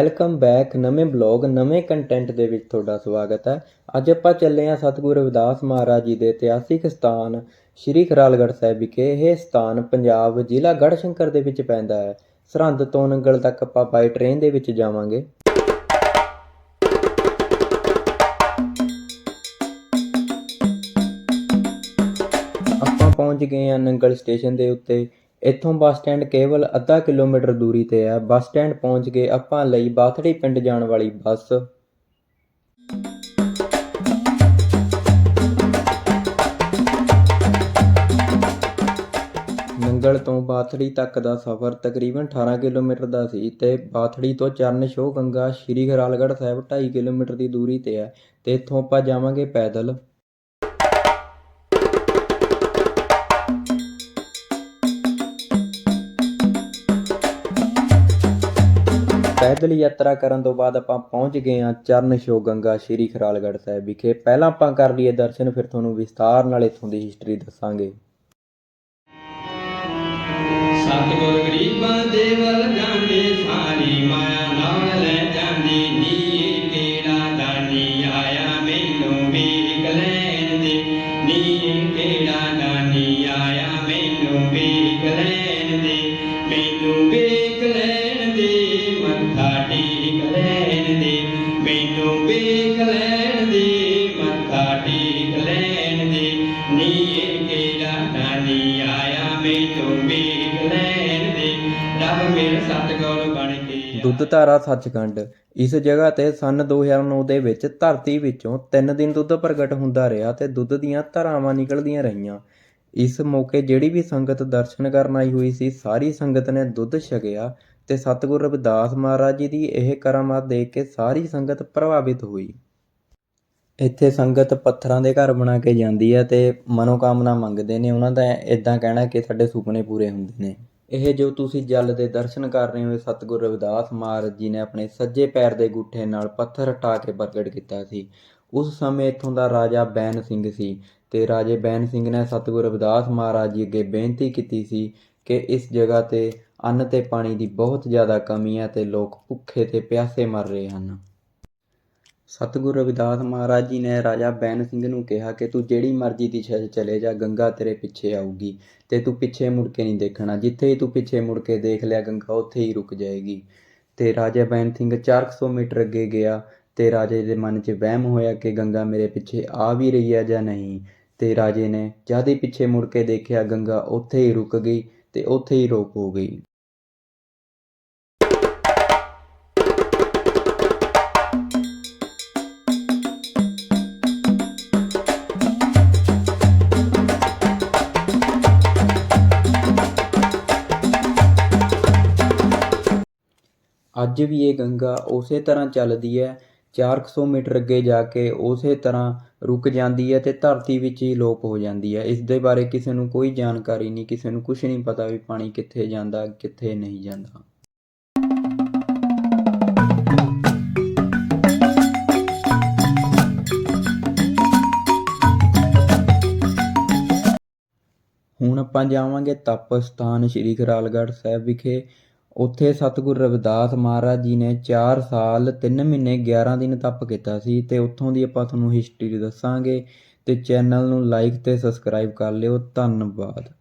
Welcome back ਨਵੇਂ blog ਨਵੇਂ content ਦੇ ਵਿੱਚ ਤੁਹਾਡਾ ਸਵਾਗਤ ਹੈ। ਅੱਜ ਆਪਾਂ ਚੱਲੇ ਹਾਂ ਸਤਿਗੁਰੂ ਰਵਿਦਾਸ ਮਹਾਰਾਜ ਜੀ ਦੇ ਇਤਿਹਾਸਿਕ ਸਥਾਨ ਸ਼੍ਰੀ ਖਰਾਲਗੜ੍ਹ ਸਾਹਿਬ ਵਿਖੇ। ਇਹ ਸਥਾਨ ਪੰਜਾਬ ਜ਼ਿਲ੍ਹਾ ਗੜ੍ਹਸ਼ੰਕਰ ਦੇ ਵਿੱਚ ਪੈਂਦਾ ਹੈ। ਸਰਹੰਦ ਤੋਂ ਨੰਗਲ ਤੱਕ ਆਪਾਂ ਬਾਈ ਟ੍ਰੇਨ ਦੇ ਵਿੱਚ ਜਾਵਾਂਗੇ। ਆਪਾਂ ਪਹੁੰਚ ਗਏ ਹਾਂ ਨੰਗਲ ਸਟੇਸ਼ਨ ਦੇ ਉੱਤੇ। ਇੱਥੋਂ ਬੱਸ ਸਟੈਂਡ ਕੇਵਲ ਅੱਧਾ ਕਿਲੋਮੀਟਰ ਦੂਰੀ ਤੇ ਹੈ ਬੱਸ ਸਟੈਂਡ ਪਹੁੰਚ ਕੇ ਆਪਾਂ ਲਈ ਬਾਥੜੀ ਪਿੰਡ ਜਾਣ ਵਾਲੀ ਬੱਸ। ਨੰਗਲ ਤੋਂ ਬਾਥੜੀ ਤੱਕ ਦਾ ਸਫ਼ਰ ਤਕਰੀਬਨ 18 ਕਿਲੋਮੀਟਰ ਦਾ ਸੀ ਤੇ ਬਾਥੜੀ ਤੋਂ ਚਰਨ ਛੋਹ ਗੰਗਾ ਸ਼੍ਰੀ ਖਰਾਲਗੜ੍ਹ ਸਾਹਿਬ 2.5 ਕਿਲੋਮੀਟਰ ਦੀ ਦੂਰੀ ਤੇ ਹੈ ਤੇ ਇੱਥੋਂ ਆਪਾਂ ਜਾਵਾਂਗੇ ਪੈਦਲ। ਪੈਦਲ ਯਾਤਰਾ ਕਰਨ ਤੋਂ ਬਾਅਦ ਆਪਾਂ ਪਹੁੰਚ ਗਏ ਹਾਂ ਚਰਨ ਸ਼ੋ ਗੰਗਾ ਸ਼੍ਰੀ ਖਰਾਲਗੜ੍ਹ ਸਾਹਿਬ ਵਿਖੇ। ਪਹਿਲਾਂ ਆਪਾਂ ਕਰ ਲਈਏ ਦਰਸ਼ਨ, ਫਿਰ ਤੁਹਾਨੂੰ ਵਿਸਤਾਰ ਨਾਲ ਇੱਥੋਂ ਦੀ ਹਿਸਟਰੀ ਦੱਸਾਂਗੇ। ਸਤਿਗੁਰ ਗਰੀਬਾਂ ਦੇ ਵੱਲ ਲੈਣ ਦੇ, ਮੈਨੂੰ ਵੇਖ ਲੈਣ ਦੇ, ਮੱਥਾ ਟੇਕ ਲੈਣ ਦੇ। ਨੀ ਕਿਹੜਾ ਦਾਨੀ ਆਇਆ, ਮੈਨੂੰ ਵੇਖ ਲੈਣ ਦੇ। ਰੱਬ ਮੇਰਾ ਸਤਿਗੁਰ ਬਣ ਕੇ ਦੁੱਧ ਧਾਰਾ ਸੱਚਖੰਡ, ਇਸ ਜਗ੍ਹਾ ਤੇ ਸਨ 2009 ਦੇ ਵਿੱਚ ਧਰਤੀ ਵਿੱਚੋਂ 3 ਦਿਨ ਦੁੱਧ ਪ੍ਰਗਟ ਹੁੰਦਾ ਰਿਹਾ ਤੇ ਦੁੱਧ ਦੀਆਂ ਧਾਰਾਵਾਂ ਨਿਕਲਦੀਆਂ ਰਹੀਆਂ। ਇਸ ਮੌਕੇ ਜਿਹੜੀ ਵੀ ਸੰਗਤ ਦਰਸ਼ਨ ਕਰਨ ਆਈ ਹੋਈ ਸੀ, ਸਾਰੀ ਸੰਗਤ ਨੇ ਦੁੱਧ ਛਕਿਆ। ਤੇ ਸਤਿਗੁਰੂ ਰਵਿਦਾਸ ਮਹਾਰਾਜ ਜੀ ਦੀ ਇਹ ਕਰਾਮਾਤ ਦੇਖ ਕੇ ਸਾਰੀ ਸੰਗਤ ਪ੍ਰਭਾਵਿਤ ਹੋਈ। ਇੱਥੇ ਸੰਗਤ ਪੱਥਰਾਂ ਦੇ ਘਰ ਬਣਾ ਕੇ ਜਾਂਦੀ ਹੈ ਤੇ ਮਨੋਕਾਮਨਾ ਮੰਗਦੇ ਨੇ। ਉਹਨਾਂ ਦਾ ਇਦਾਂ ਕਹਿਣਾ ਕਿ ਸਾਡੇ ਸੁਪਨੇ ਪੂਰੇ ਹੁੰਦੇ ਨੇ। ਇਹ ਜੋ ਤੁਸੀਂ ਜਲ ਦੇ ਦਰਸ਼ਨ ਕਰ ਰਹੇ ਹੋ ਸਤਿਗੁਰੂ ਰਵਿਦਾਸ ਮਹਾਰਾਜ ਜੀ ਨੇ ਆਪਣੇ ਸੱਜੇ ਪੈਰ ਦੇ ਗੁੱਠੇ ਨਾਲ ਪੱਥਰ ਹਟਾ ਕੇ ਪ੍ਰਗਟ ਕੀਤਾ ਸੀ। ਉਸ ਸਮੇਂ ਇੱਥੋਂ ਦਾ ਰਾਜਾ ਬੈਨ ਸਿੰਘ ਸੀ ਤੇ ਰਾਜੇ ਬੈਨ ਸਿੰਘ ਨੇ ਸਤਿਗੁਰੂ ਰਵਿਦਾਸ ਮਹਾਰਾਜ ਜੀ ਅੱਗੇ ਬੇਨਤੀ ਕੀਤੀ ਸੀ ਕਿ ਇਸ ਜਗ੍ਹਾ ਤੇ ਅੰਨ ਅਤੇ ਪਾਣੀ ਦੀ ਬਹੁਤ ਜ਼ਿਆਦਾ ਕਮੀ ਹੈ ਅਤੇ ਲੋਕ ਭੁੱਖੇ ਅਤੇ ਪਿਆਸੇ ਮਰ ਰਹੇ ਹਨ। ਸਤਿਗੁਰੂ ਰਵਿਦਾਸ ਮਹਾਰਾਜ ਜੀ ਨੇ ਰਾਜਾ ਬੈਨ ਸਿੰਘ ਨੂੰ ਕਿਹਾ ਕਿ ਤੂੰ ਜਿਹੜੀ ਮਰਜ਼ੀ ਦਿਸ਼ਾ 'ਚ ਚਲੇ ਜਾ, ਗੰਗਾ ਤੇਰੇ ਪਿੱਛੇ ਆਊਗੀ ਤੇ ਤੂੰ ਪਿੱਛੇ ਮੁੜ ਕੇ ਨਹੀਂ ਦੇਖਣਾ। ਜਿੱਥੇ ਹੀ ਤੂੰ ਪਿੱਛੇ ਮੁੜ ਕੇ ਦੇਖ ਲਿਆ, ਗੰਗਾ ਉੱਥੇ ਹੀ ਰੁਕ ਜਾਏਗੀ। ਤੇ ਰਾਜਾ ਬੈਨ ਸਿੰਘ 400 ਮੀਟਰ ਅੱਗੇ ਗਿਆ ਤੇ ਰਾਜੇ ਦੇ ਮਨ 'ਚ ਵਹਿਮ ਹੋਇਆ ਕਿ ਗੰਗਾ ਮੇਰੇ ਪਿੱਛੇ ਆ ਵੀ ਰਹੀ ਹੈ ਜਾਂ ਨਹੀਂ। ਤੇ ਰਾਜੇ ਨੇ ਜਦ ਹੀ ਪਿੱਛੇ ਮੁੜ ਕੇ ਦੇਖਿਆ, ਗੰਗਾ ਉੱਥੇ ਹੀ ਰੁਕ ਗਈ ਤੇ ਉੱਥੇ ਹੀ ਰੋਕ ਹੋ ਗਈ। ਅੱਜ ਵੀ ਇਹ ਗੰਗਾ ਉਸੇ ਤਰ੍ਹਾਂ ਚੱਲਦੀ ਹੈ 400 ਮੀਟਰ ਅੱਗੇ ਜਾ ਕੇ ਉਸੇ ਤਰ੍ਹਾਂ ਰੁਕ ਜਾਂਦੀ ਹੈ ਅਤੇ ਧਰਤੀ ਵਿੱਚ ਹੀ ਲੋਪ ਹੋ ਜਾਂਦੀ ਹੈ। ਇਸ ਦੇ ਬਾਰੇ ਕਿਸੇ ਨੂੰ ਕੋਈ ਜਾਣਕਾਰੀ ਨਹੀਂ, ਕਿਸੇ ਨੂੰ ਕੁਛ ਨਹੀਂ ਪਤਾ ਵੀ ਪਾਣੀ ਕਿੱਥੇ ਜਾਂਦਾ, ਕਿੱਥੇ ਨਹੀਂ ਜਾਂਦਾ। ਹੁਣ ਆਪਾਂ ਜਾਵਾਂਗੇ ਤਪ ਸਥਾਨ ਸ਼੍ਰੀ ਖਰਾਲਗੜ੍ਹ ਸਾਹਿਬ ਵਿਖੇ। ਉੱਥੇ ਸਤਿਗੁਰੂ ਰਵਿਦਾਸ ਮਹਾਰਾਜ ਜੀ ਨੇ 4 ਸਾਲ 3 ਮਹੀਨੇ 11 ਦਿਨ ਤਪ ਕੀਤਾ ਸੀ ਤੇ ਉੱਥੋਂ ਦੀ ਆਪਾਂ ਤੁਹਾਨੂੰ ਹਿਸਟਰੀ ਦੱਸਾਂਗੇ ਤੇ ਚੈਨਲ ਨੂੰ ਲਾਈਕ ਤੇ ਸਬਸਕ੍ਰਾਈਬ ਕਰ ਲਿਓ। ਧੰਨਵਾਦ।